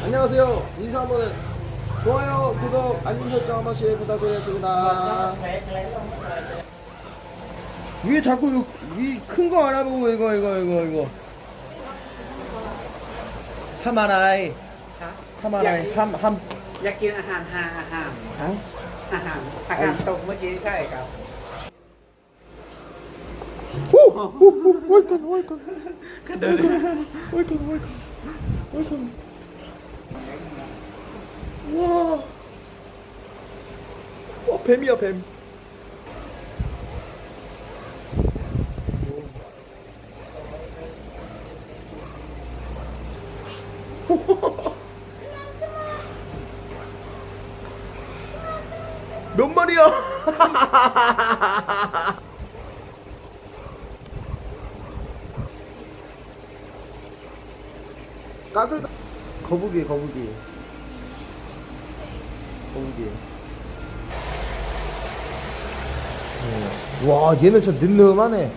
안녕하세요. 인사 한번 좋아요, 구독, 알림 설정 한 번씩 부탁드리겠습니다. 왜 자꾸 이큰 거 알아보고 이거 이거 이거 이거 하마라이 ครับ 하마라이 함함 อยากกินอาหารฮาอาหาร 아? อาหารอาหารตกเมื่อกี้ใช่ครับ 오! 오! 오! 월간 월간 ก็เดิน 월간 월간 월간 와. 와 뱀이야 뱀. 몇 마리야? 까글 거북이 거북이. 거북이. 와 얘는 진짜 늠름하네